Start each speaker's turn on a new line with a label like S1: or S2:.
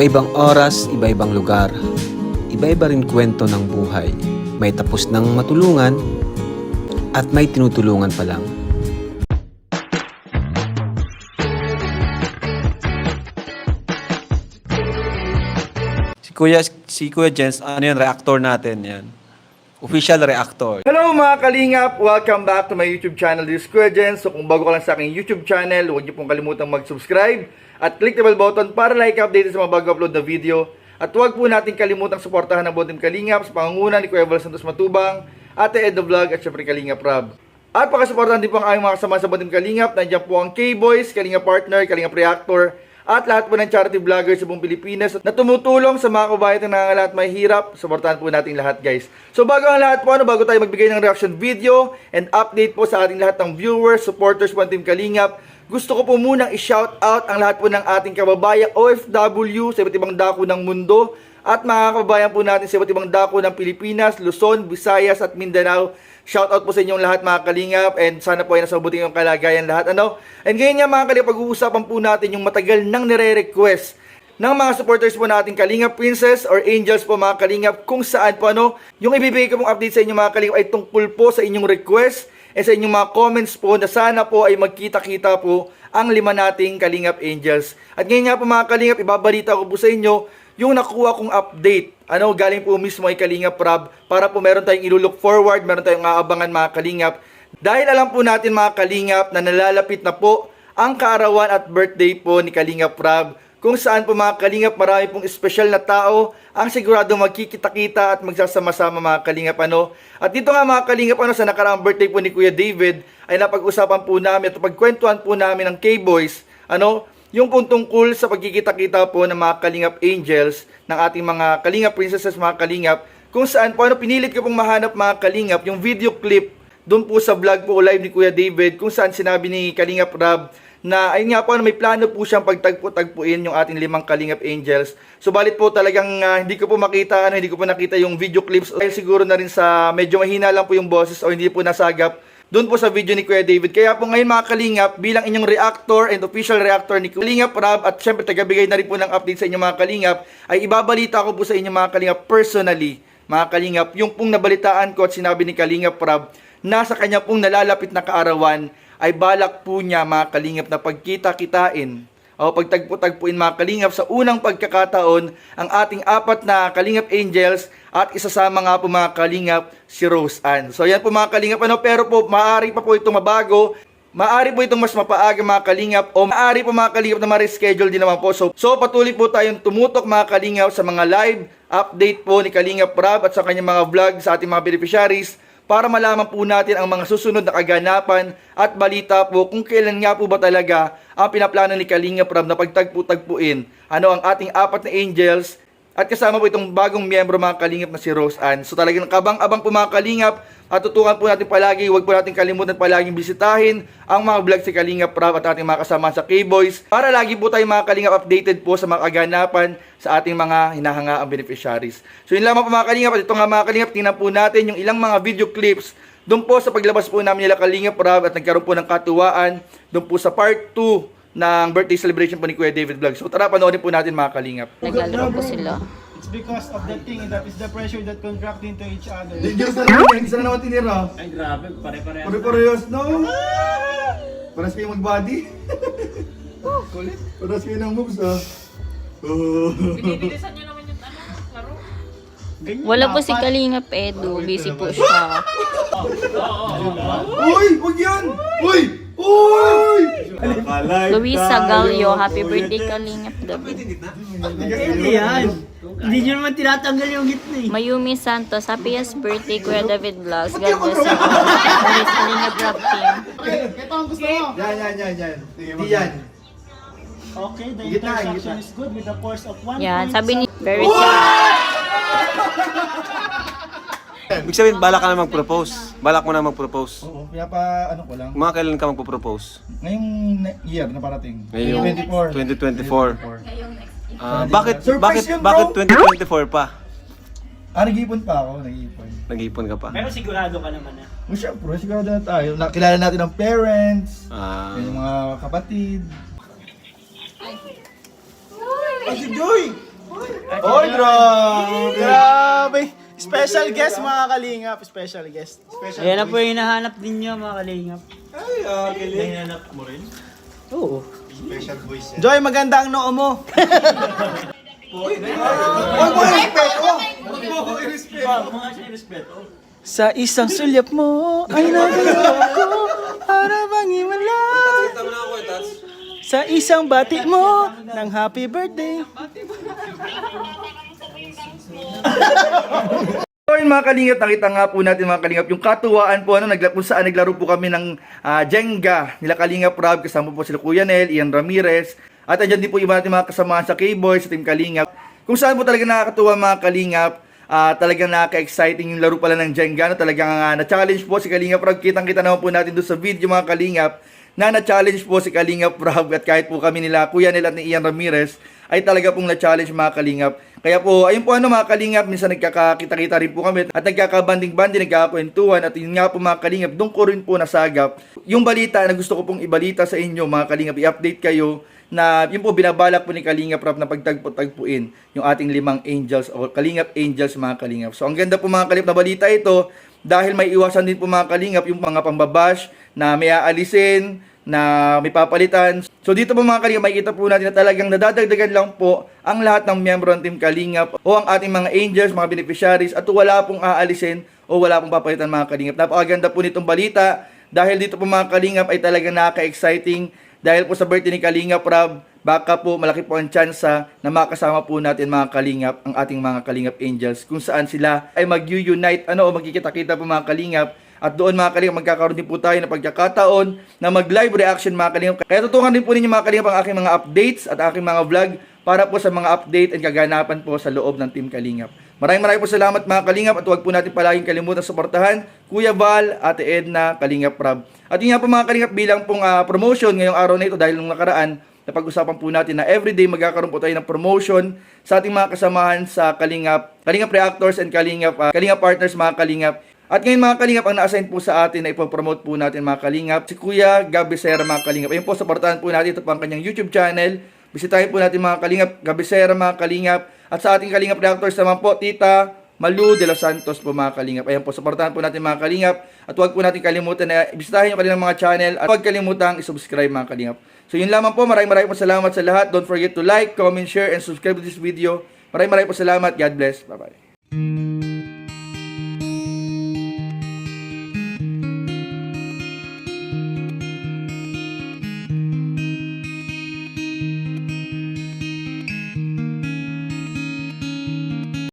S1: Iba-ibang oras, iba-ibang lugar. Iba-iba rin kwento ng buhay. May tapos ng matulungan at may tinutulungan pa lang.
S2: Si Kuya, si Kuya Jens, ano yan, reactor natin yan. Official reactor.
S3: Hello mga kalingap! Welcome back to my YouTube channel, this is Kuya Jen. So kung bago ka lang sa aking YouTube channel, huwag niyo pong kalimutang mag-subscribe at click the bell button para like update sa mga bago upload na video. At huwag po natin kalimutang suportahan ang Botim Kalingap sa pangunguna ni Kuya Val Santos Matubang, Ate Edo Vlog at syempre Kalingap Rob. At pakasuportahan din po ang aming mga kasama sa Botim Kalingap. Nandiyan po ang K-Boys, Kalingap Partner, Kalingap Reactor, at lahat po ng charity vloggers sa buong Pilipinas na tumutulong sa mga kabayan na nangangalat may hirap. Suportahan po natin lahat guys. So bago ang lahat po, ano, bago tayo magbigay ng reaction video and update po sa ating lahat ng viewers, supporters po ng Team Kalingap, gusto ko po munang i-shout out ang lahat po ng ating kababayan OFW sa iba't ibang dako ng mundo at mga kababayan po natin sa iba't ibang dako ng Pilipinas, Luzon, Visayas at Mindanao. Shout out po sa inyong lahat mga kalingap and sana po ay nasa mabuting yung kalagayan lahat. Ano? And ngayon nga mga kalingap, pag-uusapan po natin yung matagal nang nire-request ng mga supporters po natin Kalingap Princess or Angels po mga Kalingap kung saan po ano, yung ibibigay ko pong update sa inyo mga Kalingap ay tungkol po sa inyong request and sa inyong mga comments po na sana po ay magkita-kita po ang lima nating Kalingap Angels. At ngayon nga po mga Kalingap, ibabalita ko po sa inyo yung nakuha kong update. Ano, galing po mismo ay Kalingap Rob para po meron tayong ilulook forward, meron tayong aabangan mga Kalingap. Dahil alam po natin mga Kalingap na nalalapit na po ang kaarawan at birthday po ni Kalingap Rob kung saan po mga Kalingap marami pong espesyal na tao ang sigurado magkikita-kita at magsasama-sama mga Kalingap ano. At dito nga mga Kalingap ano sa nakaraang birthday po ni Kuya David ay napag-usapan po namin at pagkwentuhan po namin ng K-Boys ano yung pong tungkol sa pagkikita-kita po ng mga Kalingap Angels ng ating mga Kalingap Princesses mga Kalingap kung saan po ano pinilit ko pong mahanap mga Kalingap yung video clip doon po sa vlog po live ni Kuya David kung saan sinabi ni Kalingap Rob na ayun nga po ano, may plano po siyang pagtagpo-tagpuin yung ating limang Kalingap Angels. Subalit po talagang ah, hindi ko po makita ano, hindi ko po nakita yung video clips dahil siguro na rin sa medyo mahina lang po yung boses o hindi po nasagap doon po sa video ni Kuya David. Kaya po ngayon mga Kalingap, bilang inyong reactor and official reactor ni Kalingap Rob at syempre tagabigay na rin po ng update sa inyong mga Kalingap, ay ibabalita ko po sa inyong mga Kalingap personally, mga Kalingap, yung pong nabalitaan ko at sinabi ni Kalingap Rob na sa kanya pong nalalapit na kaarawan ay balak po niya mga Kalingap na pagkita-kitain o pagtagpo-tagpuin mga Kalingap sa unang pagkakataon ang ating apat na Kalingap Angels at isasama nga po mga Kalingap si Rose Ann. So yan po mga Kalingap ano pero po maaari pa po itong mabago Maari po itong mas mapaaga mga kalingap o maari po mga kalingap na ma-reschedule din naman po. So, so patuloy po tayong tumutok mga kalingap sa mga live update po ni Kalingap Rob at sa kanyang mga vlog sa ating mga beneficiaries para malaman po natin ang mga susunod na kaganapan at balita po kung kailan nga po ba talaga ang pinaplano ni Kalingap Rob na pagtagpo-tagpuin. Ano ang ating apat na angels at kasama po itong bagong miyembro mga kalingap na si Rose Ann. So talagang kabang-abang po mga kalingap at tutukan po natin palagi, huwag po natin kalimutan palaging bisitahin ang mga vlog si Kalingap Rob at ating mga kasama sa K-Boys para lagi po tayo mga kalingap updated po sa mga kaganapan sa ating mga hinahangaang beneficiaries. So yun lamang po mga kalingap at ito nga mga kalingap, tingnan po natin yung ilang mga video clips doon po sa paglabas po namin nila Kalingap Rob at nagkaroon po ng katuwaan doon po sa part 2 ng birthday celebration po ni Kuya David Vlog. So tara panoorin po natin mga kalingap.
S4: Naglalaro po sila.
S5: It's because of that thing, that is the pressure that contract into each other.
S3: Dangerous na naman yan. Isa na naman tinira.
S5: Ay, grabe, pare-pare.
S3: Pare-parehas, no? Paras kayo mag-body. Kulit. Paras kayo ng moves, ah. Oh.
S6: Binibilisan nyo naman yung ano, laro.
S5: Ganyan
S4: Wala po si. Kalingap Edu. Busy po siya.
S3: Uy! Huwag yan! Uy! Uy!
S4: Luisa Galio. Happy birthday Kalingap David.
S7: Hindi yan. Hindi nyo naman tinatanggal yung gitna eh.
S4: Mayumi Santos. Happiest birthday Kuya David Vlogs. God bless you. Miss Kalingap Vlog Team.
S5: Ito ang gusto mo.
S3: Yan, yan, yan, yan. Hindi yan.
S5: Okay, the
S3: gitna.
S5: is good with the force of 1.
S4: Yan. Sabi ni very serious.
S2: Ibig sabihin, balak ka na mag-propose. Balak mo na mag-propose.
S3: Oo, pinapa, ano ko lang.
S2: Mga kailan ka magpo-propose?
S3: Ngayong year na parating.
S2: Ngayong
S3: 24.
S2: 2024. Ah, bakit
S3: Surprise
S2: bakit
S3: yun, bro!
S2: bakit 2024 pa?
S3: Ah, nag-iipon pa ako, nag-iipon.
S2: Nag-ipon ka pa.
S7: Pero sigurado ka naman ah.
S3: Oh, syempre, sigurado na tayo. Nakilala natin ang parents,
S2: Ah,
S3: yung mga kapatid. Ay, si Joy!
S5: Oy, grabe! Grabe! Special guest mga kalingap, special guest. Special
S7: Ayan na po yung hinahanap din nyo mga kalingap.
S5: Ay, ah, galing. Hinahanap mo rin?
S7: Oo.
S5: Special voice yan. Joy, maganda ang noo mo. Uy, respeto. Sa isang sulyap mo ay nagawa ko para bang iwala. Sa isang bati mo ng happy birthday.
S3: So yun mga kalingap, nakita nga po natin mga kalingap, yung katuwaan po, ano, nagla, kung saan naglaro po kami ng ah, Jenga, nila Kalingap Rob, kasama po sila Kuya Nel, Ian Ramirez, at andyan din po iba natin mga kasamahan sa K-Boys, sa Team Kalingap. Kung saan po talaga nakakatuwa mga kalingap, ah talagang nakaka-exciting yung laro pala ng Jenga, na talagang ah, na-challenge po si Kalingap Rob, kitang-kita naman po natin doon sa video mga kalingap, na na-challenge po si Kalingap Rob at kahit po kami nila, Kuya Nel at ni Ian Ramirez, ay talaga pong na-challenge mga kalingap. Kaya po, ayun po ano mga kalingap, minsan nagkakakita-kita rin po kami at nagkakabanding-banding, nagkakakwentuhan at yun nga po mga kalingap, doon ko rin po nasagap. Yung balita na gusto ko pong ibalita sa inyo mga kalingap, i-update kayo na yun po binabalak po ni Kalingap Rap na pagtagpo-tagpuin yung ating limang angels o Kalingap Angels mga Kalingap. So ang ganda po mga kalingap na balita ito dahil may iwasan din po mga Kalingap yung mga pambabash na may aalisin, na may papalitan. So dito po mga Kalingap, makikita po natin na talagang nadadagdagan lang po ang lahat ng miyembro ng Team Kalingap o ang ating mga angels, mga beneficiaries at wala pong aalisin o wala pong papalitan mga Kalingap. Napakaganda po nitong balita dahil dito po mga Kalingap ay talagang nakaka-exciting dahil po sa birthday ni Kalingap Rab, baka po malaki po ang tsansa na makasama po natin mga Kalingap, ang ating mga Kalingap Angels kung saan sila ay mag-unite ano o magkikita-kita po mga Kalingap at doon mga kalingap, magkakaroon din po tayo ng pagkakataon na mag-live reaction mga kalingap. Kaya tutukan din po ninyo mga kalingap ang aking mga updates at aking mga vlog para po sa mga update and kaganapan po sa loob ng Team Kalingap. Maraming maraming po salamat mga kalingap at huwag po natin palaging kalimutan suportahan Kuya Val, Ate Edna, Kalingap Rob. At yun nga po mga kalingap bilang pong ah, promotion ngayong araw na ito dahil nung nakaraan napag-usapan po natin na everyday magkakaroon po tayo ng promotion sa ating mga kasamahan sa Kalingap, Kalingap Reactors and Kalingap, ah, Kalingap Partners mga Kalingap. At ngayon mga kalingap, ang na-assign po sa atin na ipopromote po natin mga kalingap, si Kuya Gabisera mga kalingap. Ayun po, supportahan po natin ito po ang kanyang YouTube channel. Bisitahin po natin mga kalingap, Gabisera mga kalingap. At sa ating kalingap reactors naman po, Tita Malu de los Santos po mga kalingap. Ayan po, supportahan po natin mga kalingap. At huwag po natin kalimutan na bisitahin yung kanilang mga channel. At huwag kalimutan i-subscribe mga kalingap. So yun lamang po, maraming maraming po salamat sa lahat. Don't forget to like, comment, share, and subscribe to this video. Maraming maraming po salamat. God bless. Bye-bye.